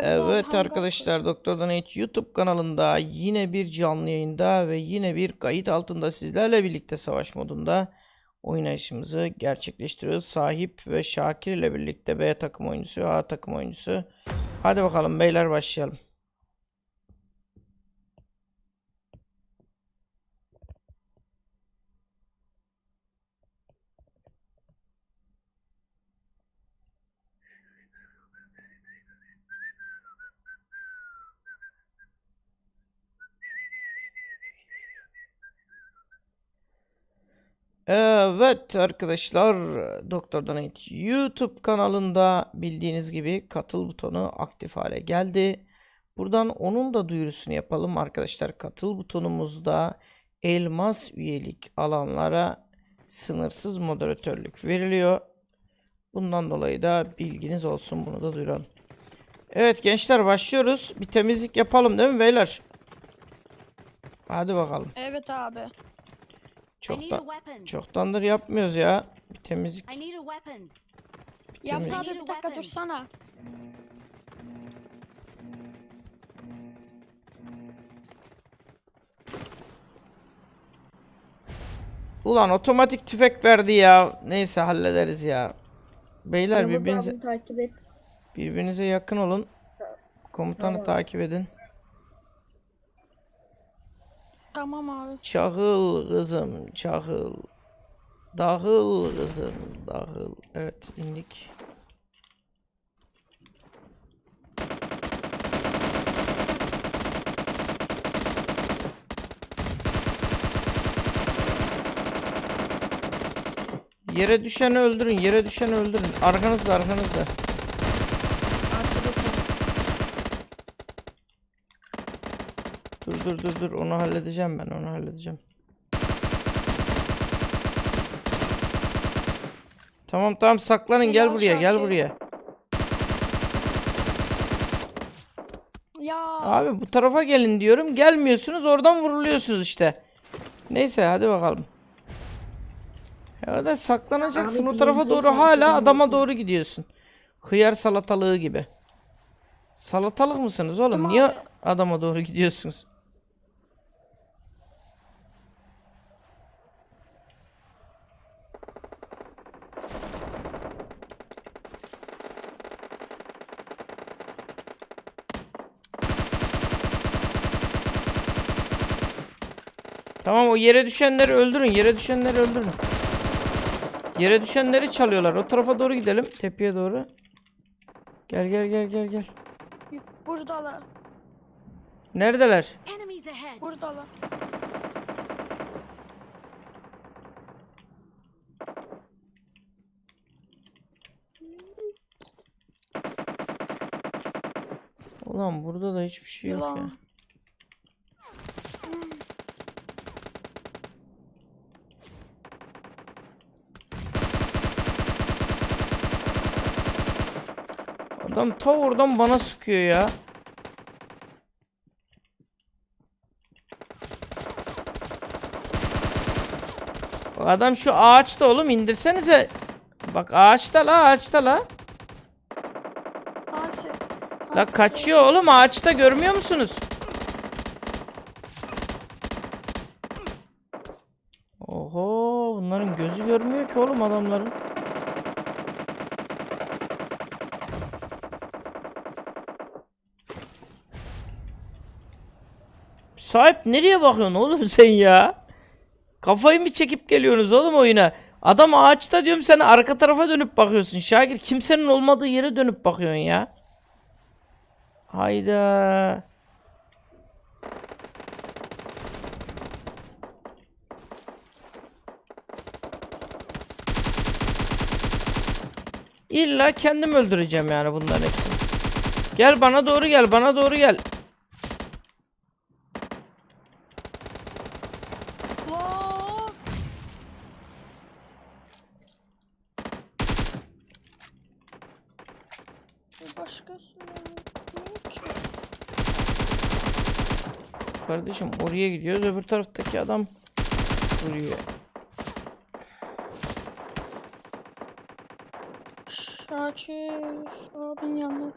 Evet arkadaşlar Doktor Donate YouTube kanalında yine bir canlı yayında ve yine bir kayıt altında sizlerle birlikte savaş modunda oynayışımızı gerçekleştiriyoruz. Sahip ve Şakir ile birlikte B takım oyuncusu, A takım oyuncusu. Hadi bakalım beyler başlayalım. Evet arkadaşlar Doktor Donate YouTube kanalında bildiğiniz gibi katıl butonu aktif hale geldi. Buradan onun da duyurusunu yapalım arkadaşlar. Katıl butonumuzda elmas üyelik alanlara sınırsız moderatörlük veriliyor. Bundan dolayı da bilginiz olsun bunu da duyuralım. Evet gençler başlıyoruz. Bir temizlik yapalım değil mi beyler? Hadi bakalım. Evet abi. Çok I need da a weapon. çoktandır yapmıyoruz ya. Bir temizlik weapon. Yavuz Temiz. abi bir dakika dursana. Ulan otomatik tüfek verdi ya. Neyse hallederiz ya. Beyler birbirinize abi takip et. birbirinize yakın olun. Komutanı Tamam. takip edin. Tamam abi. Çağıl kızım, çağıl. Dağıl kızım, dağıl. Evet, indik. Yere düşeni öldürün, yere düşeni öldürün. Arkanızda, arkanızda. Dur dur dur dur onu halledeceğim ben onu halledeceğim. Tamam tamam saklanın gel buraya gel buraya. Ya Abi bu tarafa gelin diyorum gelmiyorsunuz oradan vuruluyorsunuz işte. Neyse hadi bakalım. Orada saklanacaksın Abi o tarafa doğru hala adama doğru gidiyorsun. Hıyar salatalığı gibi. Salatalık mısınız oğlum? Tamam Niye adama doğru gidiyorsunuz? Tamam o yere düşenleri öldürün. Yere düşenleri öldürün. Yere düşenleri çalıyorlar. O tarafa doğru gidelim. Tepeye doğru. Gel gel gel gel gel. buradalar. Neredeler? Buradalar. Ulan burada da hiçbir şey yok ya. Adam ta oradan bana sıkıyor ya. Adam şu ağaçta oğlum indirsenize. Bak ağaçta la ağaçta la. Nasıl? La kaçıyor oğlum ağaçta görmüyor musunuz? Oho bunların gözü görmüyor ki oğlum adamların. Sahip nereye bakıyorsun oğlum sen ya? Kafayı mı çekip geliyorsunuz oğlum oyuna? Adam ağaçta diyorum sen arka tarafa dönüp bakıyorsun. Şakir kimsenin olmadığı yere dönüp bakıyorsun ya. Hayda. İlla kendim öldüreceğim yani bunların hepsini. Gel bana doğru gel, bana doğru gel. çıkıyorsun ya? Kardeşim oraya gidiyoruz. Öbür taraftaki adam vuruyor. Şaçı abin yanına.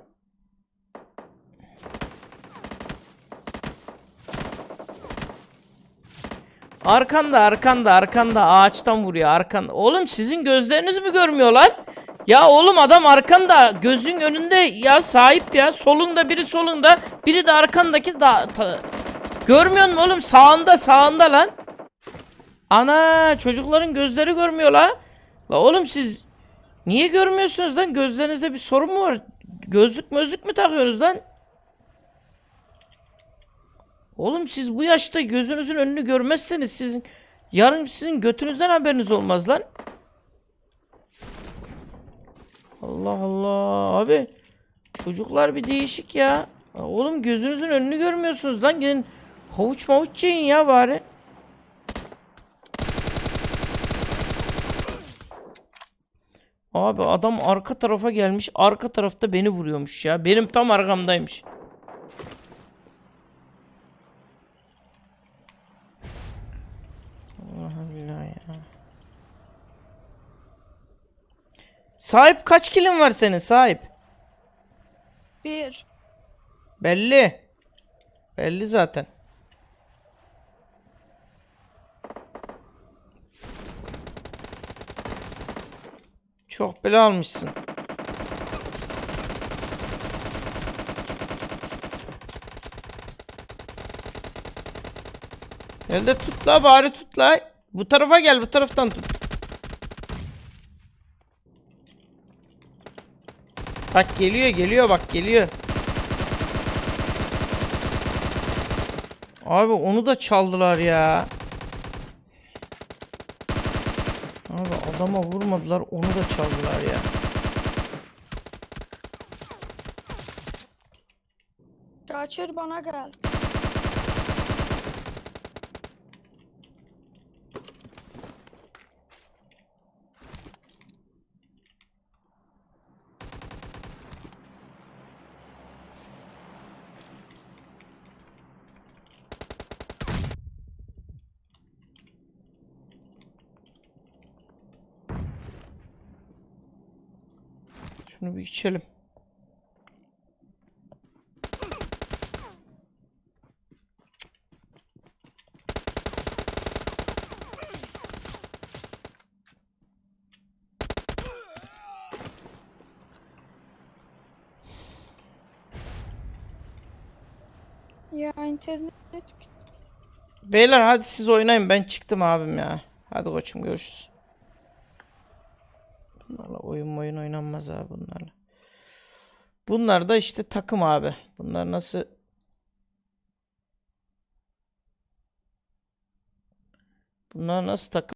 Arkanda arkanda arkanda ağaçtan vuruyor arkan. Oğlum sizin gözleriniz mi görmüyor lan? Ya oğlum adam arkanda gözün önünde ya sahip ya solunda biri solunda biri de arkandaki da görmüyor musun oğlum sağında sağında lan. Ana çocukların gözleri görmüyor la. La oğlum siz niye görmüyorsunuz lan gözlerinizde bir sorun mu var? Gözlük mözlük mü takıyorsunuz lan? Oğlum siz bu yaşta gözünüzün önünü görmezseniz sizin yarın sizin götünüzden haberiniz olmaz lan. Allah Allah abi. Çocuklar bir değişik ya. Oğlum gözünüzün önünü görmüyorsunuz lan. Gidin havuç mavuç yiyin ya bari. Abi adam arka tarafa gelmiş. Arka tarafta beni vuruyormuş ya. Benim tam arkamdaymış. Allah Allah ya. Sahip kaç kilin var senin sahip? Bir. Belli. Belli zaten. Çok bile almışsın. Elde tut la bari tut la. Bu tarafa gel bu taraftan tut. Bak geliyor geliyor bak geliyor. Abi onu da çaldılar ya. Abi adama vurmadılar onu da çaldılar ya. Şakir bana gel. Şunu bir içelim. Ya internet Beyler hadi siz oynayın ben çıktım abim ya. Hadi koçum görüşürüz. Bunlarla oyun oyun oynanmaz abi bunlarla. Bunlar da işte takım abi. Bunlar nasıl Bunlar nasıl takım?